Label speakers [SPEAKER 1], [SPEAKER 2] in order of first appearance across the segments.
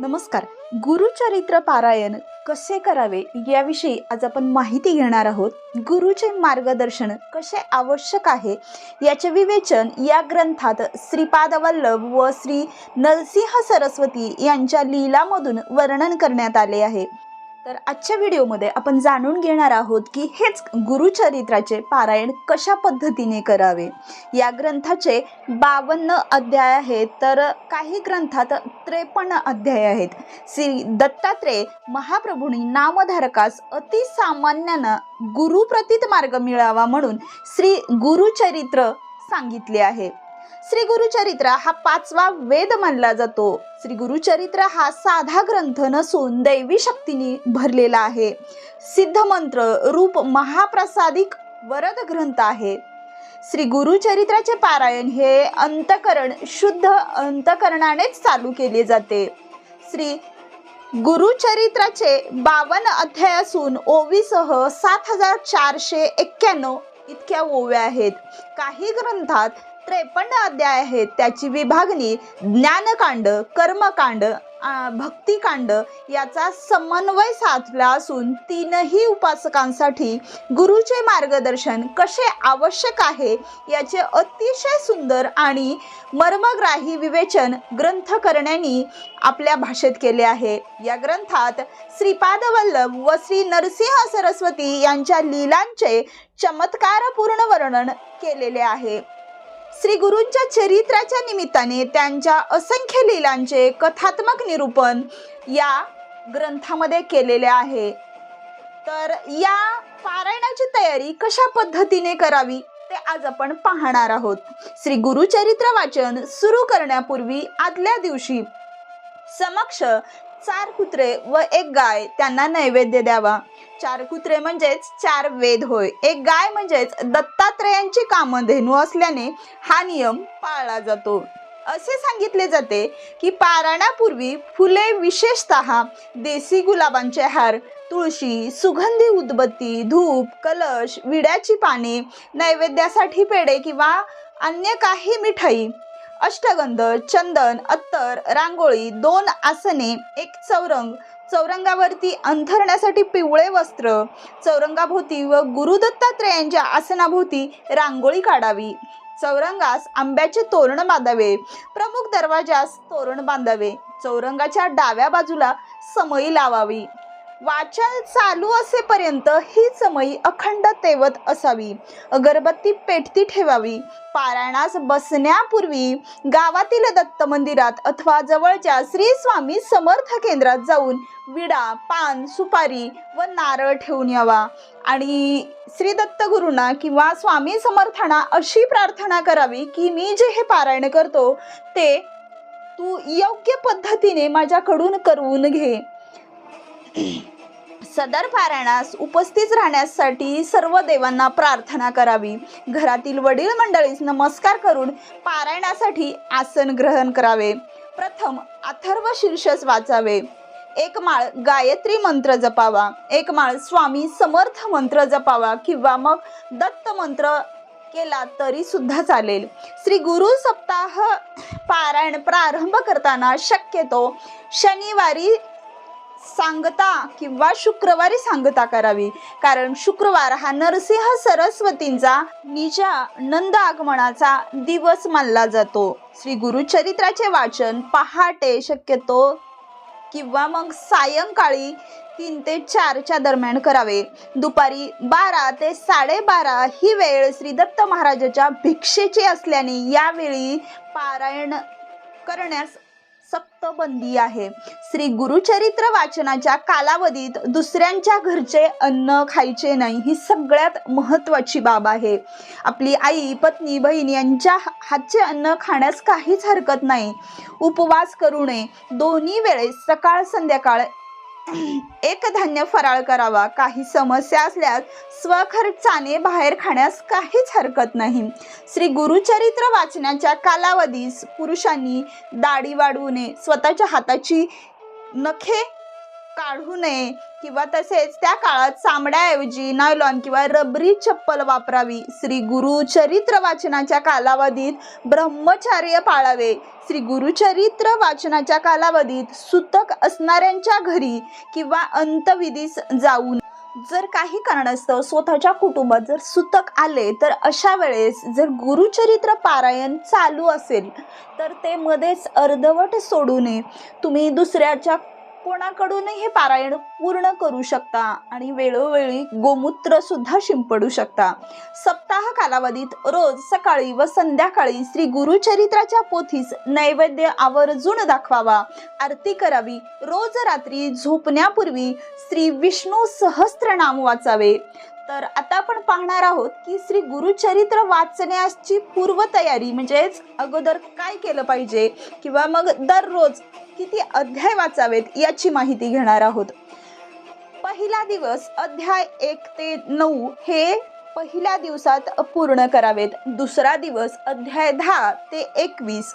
[SPEAKER 1] नमस्कार. गुरुचरित्र पारायण कसे करावे याविषयी आज आपण माहिती घेणार आहोत. गुरुचे मार्गदर्शन कसे आवश्यक आहे याचे विवेचन या ग्रंथात श्रीपाद वल्लभ व श्री नरसिंह सरस्वती यांच्या लीलामधून वर्णन करण्यात आले आहे. तर आजच्या व्हिडिओमध्ये आपण जाणून घेणार आहोत की हेच गुरुचरित्राचे पारायण कशा पद्धतीने करावे? या ग्रंथाचे बावन्न अध्याय आहेत तर काही ग्रंथात त्रेपन्न अध्याय आहेत. श्री दत्तात्रेय महाप्रभूंनी नामधारकास अतिसामान्यांना गुरुप्रतीत मार्ग मिळावा म्हणून श्री गुरुचरित्र सांगितले आहे. श्री गुरुचरित्र हा पाचवा वेद मानला जातो. श्री गुरुचरित्र हा साधा ग्रंथ नसून दैवी शक्तीने भरलेला आहे. सिद्ध मंत्र रूप महाप्रसादिक वरद ग्रंथ आहे. श्री गुरुचरित्राचे पारायण हे अंतकरण शुद्ध अंतकरणानेच चालू केले जाते. श्री गुरुचरित्राचे बावन्न अध्याय असून ओवीसह सात हजार चारशे एक्क्याण्णव इतक्या ओव्या आहेत. काही ग्रंथात त्रेपन्न अध्याय आहेत. त्याची विभागणी ज्ञानकांड कर्मकांड भक्तिकांड याचा समन्वय साधला असून तीनही उपासकांसाठी गुरुचे मार्गदर्शन कसे आवश्यक आहे याचे अतिशय सुंदर आणि मर्मग्राही विवेचन ग्रंथकर्ण्यांनी आपल्या भाषेत केले आहे. या ग्रंथात श्रीपाद वल्लभ व श्री नरसिंह सरस्वती यांच्या लीलांचे चमत्कारपूर्ण वर्णन केलेले आहे. श्री गुरूंच्या चरित्राच्या निमित्ताने त्यांच्या असंख्य लीलांचे कथात्मक निरूपण या ग्रंथामध्ये केलेले आहे. तर या पारायणाची तयारी कशा पद्धतीने करावी ते आज आपण पाहणार आहोत. श्री गुरुचरित्र वाचन सुरू करण्यापूर्वी आदल्या दिवशी समक्ष चार कुत्रे व एक गाय त्यांना नैवेद्य द्यावा. चार कुत्रे म्हणजेच चार वेद होय. एक गाय म्हणजेच दत्तात्रेयांची कामधेनू असल्याने हा नियम पाळला जातो. असे सांगितले जाते की पारायणापूर्वी फुले विशेषतः देसी गुलाबांचे हार तुळशी सुगंधी उदबत्ती धूप कलश विड्याची पाने नैवेद्यासाठी पेढे किंवा अन्य काही मिठाई अष्टगंध चंदन अत्तर रांगोळी दोन आसने एक चौरंग चौरंगावरती अंथरण्यासाठी पिवळे वस्त्र चौरंगाभोवती व गुरुदत्तात्रेयांच्या आसनाभोवती रांगोळी काढावी. चौरंगास आंब्याचे तोरण बांधावे. प्रमुख दरवाजास तोरण बांधावे. चौरंगाच्या डाव्या बाजूला समई लावावी. वाचन चालू असेपर्यंत ही चमई अखंड तेवत असावी. अगरबत्ती पेटती ठेवावी. पारायणास बसण्यापूर्वी गावातील दत्त मंदिरात अथवा जवळच्या श्री स्वामी समर्थ केंद्रात जाऊन विडा पान सुपारी व नारळ ठेवून यावा. आणि श्री दत्तगुरूंना किंवा स्वामी समर्थांना अशी प्रार्थना करावी की मी जे हे पारायण करतो ते तू योग्य पद्धतीने माझ्याकडून करून घे. सदर पारायणास उपस्थित राहण्यासाठी सर्व देवांना प्रार्थना करावी. घरातील वडील मंडळीस नमस्कार करून पारायणासाठी आसन ग्रहण करावे. प्रथम अथर्व शीर्षस वाचावे. एक माळ गायत्री मंत्र जपावा. एक माळ स्वामी समर्थ मंत्र जपावा किंवा मग दत्त मंत्र केला तरी सुद्धा चालेल. श्री गुरु सप्ताह पारायण प्रारंभ करताना शक्यतो शनिवारी सांगता किंवा शुक्रवारी सांगता करावी. कारण शुक्रवार हा नरसिंह सरस्वतींचा निजा नंद आगमनाचा दिवस मानला जातो. श्री गुरुचरित्राचे वाचन पहाटे शक्यतो किंवा मग सायंकाळी तीन ते चारच्या दरम्यान करावे. दुपारी बारा ते साडेबारा ही वेळ श्री दत्त महाराजाच्या भिक्षेची असल्याने यावेळी पारायण करण्यास सक्त बंदी आहे. श्री गुरुचरित्र वाचनाच्या कालावधीत दुसऱ्यांच्या घरचे अन्न खायचे नाही ही सगळ्यात महत्त्वाची बाब आहे. आपली आई पत्नी बहीण यांच्या हातचे अन्न खाण्यास काहीच हरकत नाही. उपवास करू नये. दोन्ही वेळेस सकाळ संध्याकाळ एक धान्य फराळ करावा. काही समस्या असल्यास स्वखर्चाने बाहेर खाण्यास काहीच हरकत नाही. श्री गुरुचरित्र वाचण्याच्या कालावधीस पुरुषांनी दाढी वाढवू नये. स्वतःच्या हाताची नखे काढू नये. किंवा तसेच त्या काळात चामड्याऐवजी नायलॉन किंवा रबरी चप्पल वापरावी. श्री गुरु चरित्र वाचनाच्या कालावधीत ब्रह्मचार्य पाळावे. श्री गुरुचरित्र वाचनाच्या कालावधीत सुतक असणाऱ्यांच्या घरी किंवा अंतविधीस जाऊन जर काही कारणास्तव स्वतःच्या कुटुंबात जर सुतक आले तर अशा वेळेस जर गुरुचरित्र पारायण चालू असेल तर ते मध्येच अर्धवट सोडू नये. तुम्ही दुसऱ्याच्या कोणाकडूनही हे पारायण पूर्ण करू शकता आणि वेळोवेळी गोमूत्र सुद्धा शिंपडू शकता. सप्ताह कालावधीत रोज सकाळी व संध्याकाळी श्री गुरुचरित्राच्या पोथीस नैवेद्य आवर्जून दाखवावा. आरती करावी. रोज रात्री झोपण्यापूर्वी श्री विष्णू सहस्त्रनाम वाचावे. तर आता आपण पाहणार आहोत की श्री गुरुचरित्र वाचण्याची पूर्वतयारी म्हणजेच अगोदर काय केलं पाहिजे? किंवा मग दररोज किती अध्याय वाचावेत याची माहिती घेणार आहोत. पहिला दिवस अध्याय एक ते नऊ हे पहिल्या दिवसात पूर्ण करावेत. दुसरा दिवस अध्याय दहा ते एकवीस.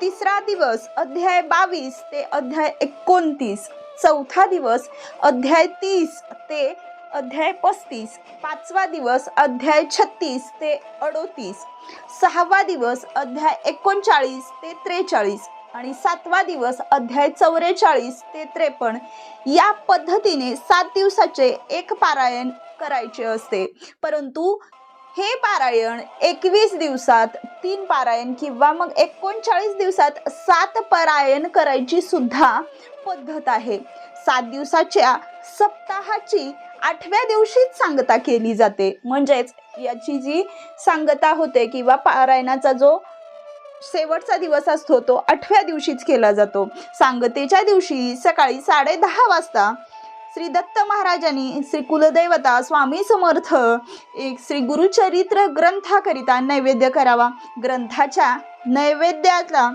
[SPEAKER 1] तिसरा दिवस अध्याय बावीस ते अध्याय एकोणतीस. चौथा दिवस अध्याय तीस ते अध्याय पस्तीस. पाचवा दिवस अध्याय छत्तीस ते अडोतीस. सहावा दिवस अध्याय एकोणचाळीस ते त्रेचाळीस. आणि सातवा दिवस अध्याय चौवेचाळीस ते त्रेपन्न या पद्धतीने सात दिवसाचे एक पारायण करायचे असते. परंतु हे पारायण एकवीस दिवसात तीन पारायण किंवा मग एकोणचाळीस दिवसात सात पारायण करायची सुद्धा पद्धत आहे. सात दिवसाच्या सप्ताहाची आठव्या दिवशीच सांगता केली जाते. म्हणजेच याची जी सांगता होते किंवा पारायणाचा जो शेवटचा दिवस असतो तो आठव्या दिवशीच केला जातो. सांगतेच्या दिवशी सकाळी साडे दहा वाजता श्री दत्त महाराजांनी श्री कुलदैवता स्वामी समर्थ एक श्री गुरुचरित्र ग्रंथाकरिता नैवेद्य करावा. ग्रंथाच्या नैवेद्याला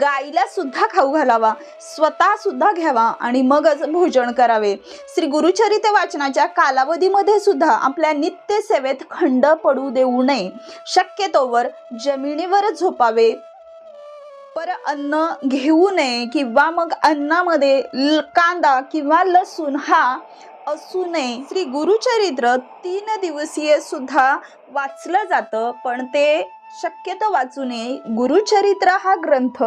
[SPEAKER 1] गाईला सुद्धा खाऊ घालावा स्वतः सुद्धा घ्यावा आणि मगच भोजन करावे. श्री गुरुचरित्र वाचनाच्या कालावधीमध्ये सुद्धा आपल्या नित्य सेवेत खंड पडू देऊ नये. शक्यतोवर जमिनीवर झोपावे. पर अन्न घेऊ नये किंवा मग अन्नामध्ये ल- कांदा किंवा लसूण हा असू नये. श्री गुरुचरित्र तीन दिवसीय सुद्धा वाचलं जातं पण ते शक्यतो वाचू नये. गुरुचरित्र हा ग्रंथ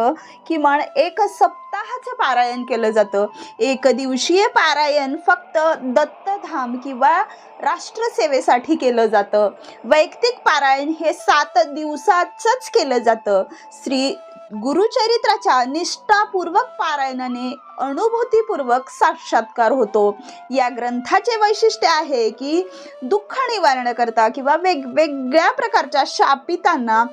[SPEAKER 1] किमान एक सप्ताहाचं पारायण केलं जातं. एक दिवशीय पारायण फक्त दत्तधाम किंवा राष्ट्रसेवेसाठी केलं जातं. वैयक्तिक पारायण हे सात दिवसाचंच केलं जातं. श्री गुरुचरित्राच्या निष्ठापूर्वक पारायणाने अनुभूतीपूर्वक साक्षात्कार होतो. या ग्रंथाचे वैशिष्ट्य आहे की दुःख निवारण करता किंवा वेगवेगळ्या प्रकारच्या शापितांना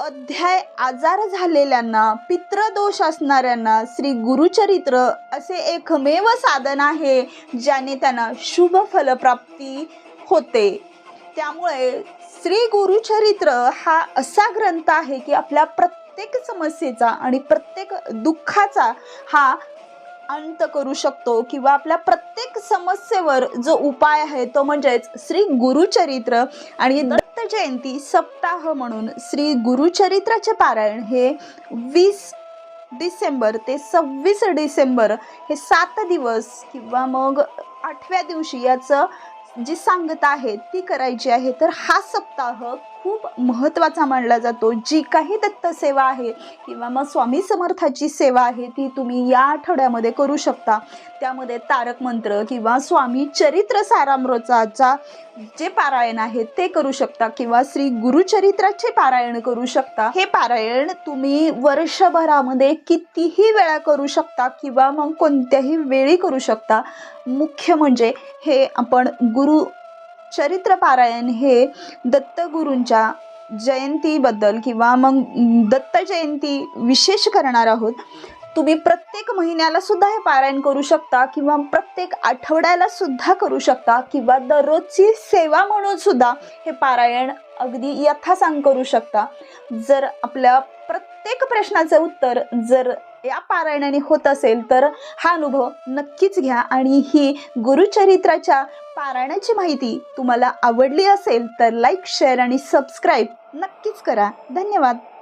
[SPEAKER 1] अध्याय आजार झालेल्यांना पित्रदोष असणाऱ्यांना श्री गुरुचरित्र असे एकमेव साधन आहे ज्याने त्यांना शुभ फलप्राप्ती होते. त्यामुळे श्री गुरुचरित्र हा असा ग्रंथ आहे की आपल्या प्रत्येक समस्येचा आणि प्रत्येक दुःखाचा हा अंत करू शकतो किंवा आपल्या प्रत्येक समस्येवर जो उपाय आहे तो म्हणजेच श्री गुरुचरित्र आणि दत्त जयंती सप्ताह म्हणून श्री गुरुचरित्राचे पारायण हे वीस डिसेंबर ते सव्वीस डिसेंबर हे सात दिवस किंवा मग आठव्या दिवशी याचं जी सांगता आहे ती करायची आहे तर हा सप्ताह खूप महत्त्वाचा मानला जातो. जी काही दत्त सेवा आहे किंवा मग स्वामी समर्थाची सेवा आहे ती तुम्ही या आठवड्यामध्ये करू शकता. त्यामध्ये तारक मंत्र किंवा स्वामी चरित्र सारामृताचा जे पारायण आहे ते करू शकता किंवा श्री गुरुचरित्राचे पारायण करू शकता. हे पारायण तुम्ही वर्षभरामध्ये कितीही वेळा करू शकता किंवा मग कोणत्याही वेळी करू शकता. मुख्य म्हणजे हे आपण गुरु चरित्र पारायण हे दत्तगुरूंच्या जयंतीबद्दल किंवा मग दत्त जयंती विशेष करणार आहोत. तुम्ही प्रत्येक महिन्याला सुद्धा हे पारायण करू शकता किंवा प्रत्येक आठवड्याला सुद्धा करू शकता किंवा दररोजची सेवा म्हणून सुद्धा हे पारायण अगदी यथासांग करू शकता. जर आपल्या प्रत्येक प्रश्नाचं उत्तर जर या पारायणाने होत असेल तर हा अनुभव नक्कीच घ्या. आणि ही गुरुचरित्राच्या पारायणाची माहिती तुम्हाला आवडली असेल तर लाईक शेअर आणि सबस्क्राईब नक्कीच करा. धन्यवाद.